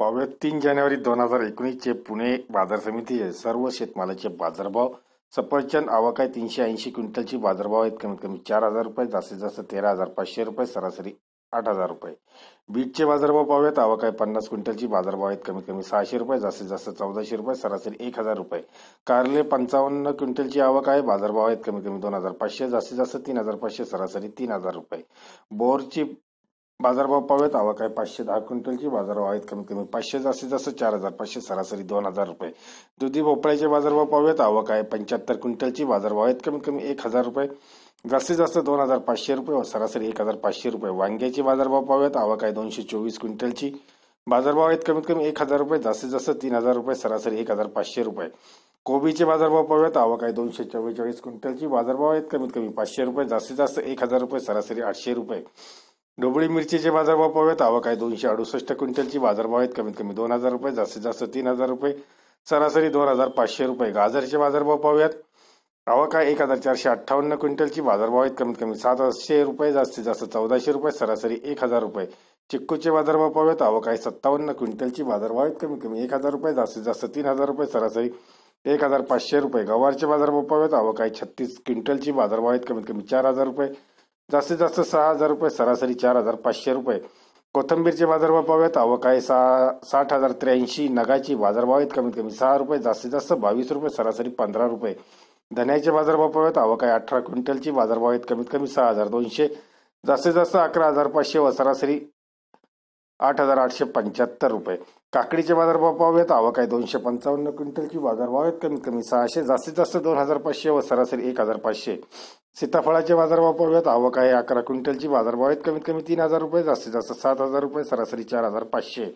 पावणे तीन जानेवारी दोन हजार एकोणीसचे पुणे बाजार समिती आहे सर्व शेतमालाचे बाजारभाव सफरचंद आवक आहे तीनशे ऐंशी क्विंटलची बाजारभाव आहेत कमीत कमी चार हजार रुपये जास्तीत जास्त तेरा हजार पाचशे रुपये सरासरी आठ हजार रुपये. बीटचे बाजारभाव पाहूयात आवक आहे पन्नास क्विंटलची बाजारभाव आहेत कमीत कमी सहाशे रुपये जास्तीत जास्त चौदाशे रुपये सरासरी एक हजार रुपये. कारले पंचावन्न क्विंटलची आवक आहे बाजारभाव आहेत कमीत कमी दोन हजार पाचशे जास्तीत जास्त तीन हजार पाचशे सरासरी तीन हजार रुपये. बोरची बाजारभाव पाहूयात. आवक आहे पाचशे दहा क्विंटलची बाजारभाव आहेत कमीत कमी. पाचशे जास्तीत जास्त चार हजार पाचशे सरासरी दोन हजार रुपये. दुधी भोपळ्याचे बाजारभाव पाहूयात. आवक आहे पंच्याहत्तर क्विंटलची बाजारभाव आहेत कमीत कमी एक हजार रुपये. जास्तीत जास्त दोन हजार पाचशे रुपये व सरासरी एक हजार पाचशे रुपये. वांग्याचे बाजारभाव पाहूयात. आवक आहे दोनशे चोवीस क्विंटलची. बाजारभाव आहेत कमीत कमी एक हजार रुपये. जास्तीत जास्त तीन हजार रुपये सरासरी एक हजार पाचशे रुपये. कोबीचे बाजारभाव पाहूयात. आवक आहे दोनशे चव्वेचाळीस क्विंटलची बाजारभाव आहेत कमीत कमी पाचशे रुपये. जास्तीत जास्त एक हजार रुपये सरासरी आठशे रुपये. ढोबळी मिरचीचे बाजारभाव पाहूयात. आवक आहे दोनशे अडुसष्ट क्विंटलची. बाजारभाव आहेत कमीत कमी दोन हजार रुपये जास्तीत जास्त तीन हजार रुपये. सरासरी दोन हजार पाचशे रुपये. गाजरचे बाजारभाव पाहूयात. आवक आहे एक हजार चारशे अठ्ठावन्न क्विंटलची. बाजारभाव आहेत कमीत कमी सातशे रुपये जास्तीत जास्त चौदाशे रुपये सरासरी एक हजार रुपये. चिक्कूचे बाजारभाव पाहूयात. आवक आहे सत्तावन्न क्विंटलची. बाजारभाव आहेत कमीत कमी एक हजार रुपये जास्तीत जास्त तीन हजार रुपये सरासरी एक हजार पाचशे रुपये. गवारचे बाजारभाव पाहूयात. आवक आहे छत्तीस क्विंटलची. बाजारभाव आहेत कमीत कमी चार हजार रुपये. जास्तीत जास्त सहा हजार रुपये सरासरी चार हजार पाचशे रुपये. कोथंबीरचे बाजारभाव पाहूयात. आवक आहे सहा साठ हजार त्र्याऐंशी. नगाची बाजारभाव आहेत कमीत कमी सहा रुपये जास्तीत जास्त बावीस रुपये सरासरी पंधरा रुपये. धन्याचे बाजारभाव पाहूयात. आवक आहे अठरा क्विंटलची. बाजारभाव आहेत कमीत कमी सहा हजार दोनशे. जास्तीत जास्त अकरा हजार पाचशे व सरासरी आठ हजार आठशे पंच्याहत्तर रुपये. काकडीचे बाजारभाव पाहूयात. आवक आहे दोनशे पंचावन्न क्विंटलची. बाजारभाव आहेत कमीत कमी सहाशे. जास्तीत जास्त दोन हजार पाचशे व सरासरी एक हजार पाचशे. सीताफळाचे बाजारभाव पाहूयात. आवक आहे अकरा क्विंटलची. बाजारभाव आहेत कमीत कमी तीन हजार रुपये जास्तीत जास्त सात हजार रुपये सरासरी चार हजार पाचशे.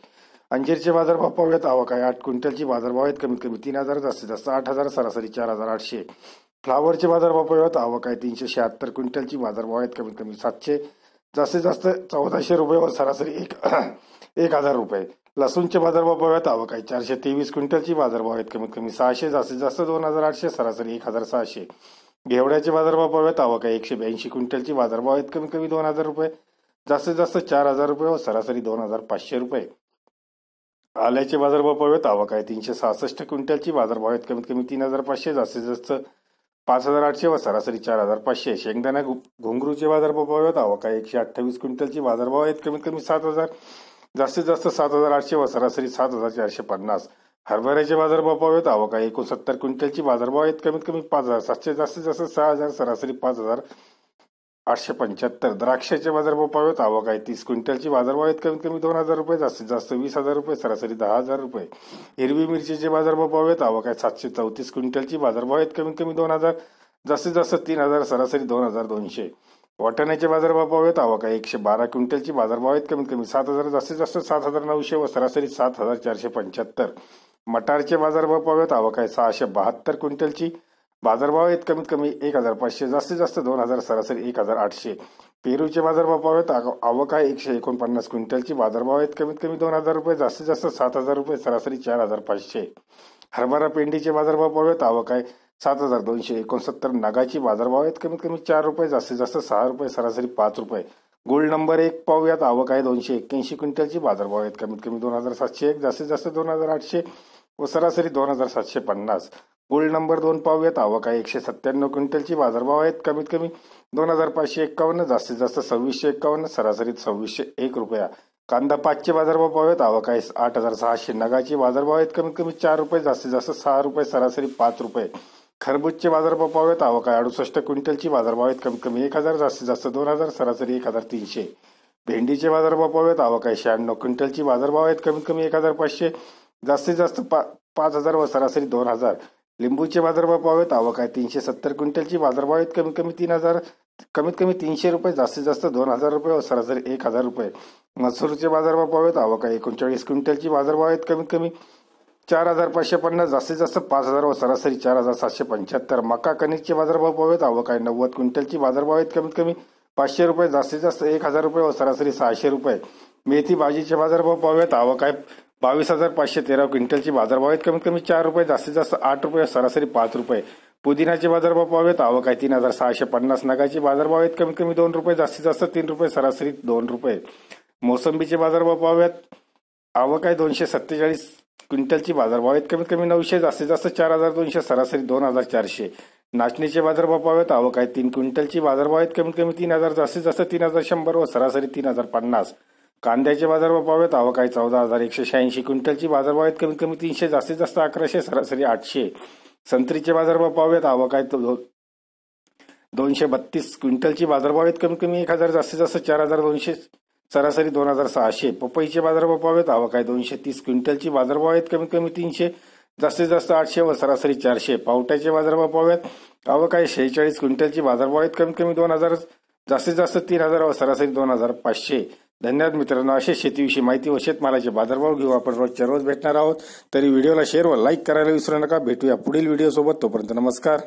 अंजीरचे बाजारभाव पाहूयात. आवक आहे आठ क्विंटलची. बाजारभाव आहेत कमीत कमी तीन हजार जास्तीत जास्त आठ हजार सरासरी चार हजार आठशे. फ्लावरचे बाजारभाव पाहूयात. आवक आहे तीनशे शहात्तर क्विंटलची. बाजारभाव आहेत कमीत कमी सातशे. जास्तीत जास्त चौदाशे रुपये व सरासरी एक एक हजार रुपये. लसूणचे बाजारभाव पाहूयात. आवक आहे चारशे तेवीस क्विंटलची. बाजारभाव आहेत कमीत कमी सहाशे जास्तीत जास्त दोन हजार आठशे सरासरी एक हजार सहाशे. घेवड्याचे बाजारभाव पाहूयात आवक आहे. एकशे ब्याऐंशी क्विंटलची बाजारभाव आहेत. कमीत कमी दोन हजार रुपये. जास्तीत जास्त चार हजार रुपये व सरासरी दोन हजार पाचशे रुपये. आल्याचे बाजारभाव पाहूयात आवक आहे. तीनशे सहासष्ट क्विंटलची बाजारभाव आहेत. कमीत कमी तीन हजार पाचशे जास्तीत जास्त पाच हजार आठशे व सरासरी चार हजार पाचशे. शेंगदाणा घुंगरूचे बाजारभाव पाहूयात आवक आहे. एकशे अठ्ठावीस क्विंटलची बाजारभाव आहेत. कमीत कमी सात हजार जास्तीत जास्त सात हजार आठशे व सरासरी सात हजार चारशे पन्नास. हरभऱ्याचे बाजारभाव पाहूयात आवक आहे. एकोणसत्तर क्विंटलची बाजारभाव आहेत. कमीत कमी पाच हजार सातशे जास्तीत जास्त सहा हजार सरासरी पाच हजार आठशे पंच्याहत्तर. द्राक्षाचे बाजारभाव पाहूयात आवक आहे. तीस क्विंटलची बाजारभाव आहेत कमीत कमी दोन हजार रुपये जास्तीत जास्त वीस हजार रुपये सरासरी दहा हजार रुपये. हिरवी मिरचीचे बाजारभाव पाहूयात आवक आहे. सातशे चौतीस क्विंटलची बाजारभाव आहेत कमीत कमी दोन हजार जास्तीत जास्त तीन हजार सरासरी दोन हजार दोनशे. वाटाण्याचे बाजारभाव पाहूयात आवक आहे. एकशे बारा क्विंटलची बाजारभाव आहेत कमीत कमी सात हजार जास्तीत जास्त सात हजार नऊशे व सरासरी सात हजार चारशे पंच्याहत्तर. मटारचे बाजारभाव पाहूयात. आवक आहे सहाशे बहात्तर क्विंटलची. बाजारभाव आहेत कमीत कमी एक हजार पाचशे जास्तीत जास्त दोन हजार सरासरी एक हजार आठशे. पेरूचे बाजारभाव पाहूयात. आवक आहे एकशे एकोणपन्नास क्विंटलची. बाजारभाव आहेत कमीत कमी दोन हजार रुपये जास्तीत जास्त सात हजार रुपये सरासरी चार हजार पाचशे. हरभरा पेंडीचे बाजारभाव पाहूयात. आवक आहे सात हजार दोनशे एकोणसत्तर. नगाची बाजारभाव आहेत कमीत कमी चार रुपये जास्तीत जास्त सहा रुपये सरासरी पाच रुपये. गोल्ड नंबर एक पाहूयात. आवक आहे दोनशे एक्क्याऐंशी क्विंटलची. बाजारभाव आहेत कमीत कमी दोन हजार सातशे एक जास्तीत जास्त दोन हजार आठशे. व सरासरी दोन हजार सातशे पन्नास. गोल्ड नंबर दोन पाहूयात. आवक आहे एकशे सत्त्याण्णव क्विंटलची. बाजारभाव आहेत कमीत कमी दोन हजार पाचशे एक्कावन्न जास्तीत जास्त सव्वीसशे एक्कावन्न सरासरी सव्वीसशे एक रुपया. कांदा पाचशे बाजारभाव पाहूयात. आवक आहे आठ हजार सहाशे नगाची बाजारभाव आहेत कमीत कमी चार रुपये जास्तीत जास्त सहा रुपये सरासरी पाच रुपये. खरबूजचे बाजारभाव पाहूयात. आवक आहे अडुसष्ट क्विंटलची. बाजारभाव आहेत कमीत कमी एक हजार जास्तीत जास्त दोन हजार सरासरी एक हजार तीनशे. भेंडीचे बाजारभाव पाहूयात. आवक आहे शहाण्णव क्विंटलची. बाजारभाव आहेत कमीत कमी एक हजार पाचशे. जास्तीत जास्त पा पाच हजार व सरासरी दोन हजार. लिंबूचे बाजारभाव पाहूयात आवक आहे तीनशे सत्तर क्विंटलची. बाजारभाव आहेत कमीत कमी तीन हजार कमीत कमी तीनशे रुपये जास्तीत जास्त दोन हजार रुपये व सरासरी एक हजार रुपये. मसूरचे बाजारभाव पाहूयात आहे एकोणचाळीस क्विंटलची. बाजारभाव आहेत कमीत कमी चार हजार पाचशे पन्नास जास्तीत जास्त पाच हजार व सरासरी चार हजार सातशे पंच्याहत्तर. मका कणिकचे बाजारभाव पाहूयात आवक आहे नव्वद क्विंटलची. बाजारभाव आहेत कमीत कमी पाचशे रुपये जास्तीत जास्त एक हजार रुपये व सरासरी सहाशे रुपये. मेथी भाजीचे बाजारभाव पाहूयात आवक आहे बावीस हजार पाचशे तेरा क्विंटलचे बाजारभाव आहेत. कमीत कमी चार रुपये जास्तीत जास्त आठ रुपये सरासरी पाच रुपये. पुदिनाचे बाजारभाव पाहूयात आवक आहे तीन हजार सहाशे पन्नास नगाचे बाजारभाव आहेत. कमीत कमी दोन रुपये जास्तीत जास्त तीन रुपये सरासरी दोन रुपये. मोसंबीचे बाजारभाव पाहूयात आवक आहे दोनशे सत्तेचाळीस क्विंटलची बाजारभाव आहेत. कमीत कमी नऊशे जास्तीत जास्त चार हजार दोनशे सरासरी दोन हजार चारशे. नाचणीचे बाजारभाव पाहूयात आवक आहे तीन क्विंटलची बाजारभाव आहेत. कमीत कमी तीन हजार जास्तीत जास्त तीन हजार शंभर व सरासरी तीन हजार पन्नास. कांद्याचे बाजारभाव पाहूयात आवक आहे चौदा हजार एकशे शहाऐंशी क्विंटलची बाजारभाव आहेत. कमीत कमी तीनशे जास्तीत जास्त अकराशे सरासरी आठशे. संत्रीचे बाजारभाव पाहूयात आवक आहे दोनशे बत्तीस क्विंटलची बाजारभाव आहेत. कमीत कमी एक हजार जास्तीत जास्त चार हजार दोनशे सरासरी दोन हजार सहाशे. पपईचे बाजारभाव पाहूयात आवक आहे दोनशे तीस क्विंटलची बाजारभाव आहेत. कमीत कमी तीनशे जास्तीत जास्त आठशे व सरासरी चारशे. पावट्याचे बाजारभाव पाहूयात आवक आहे शेहेचाळीस क्विंटलची बाजारभाव आहेत. कमीत कमी दोन हजार जास्तीत जास्त तीन हजार व सरासरी दोन हजार पाचशे. धन्यवाद मित्रांनो. असे शेतीविषयी माहिती व शेतमालाचे बाजारभाव घेऊ आपण रोजच्या रोज भेटणार आहोत. तरी व्हिडिओला शेअर व लाईक करायला विसरू नका. भेटूया पुढील व्हिडिओ सोबत. तोपर्यंत नमस्कार.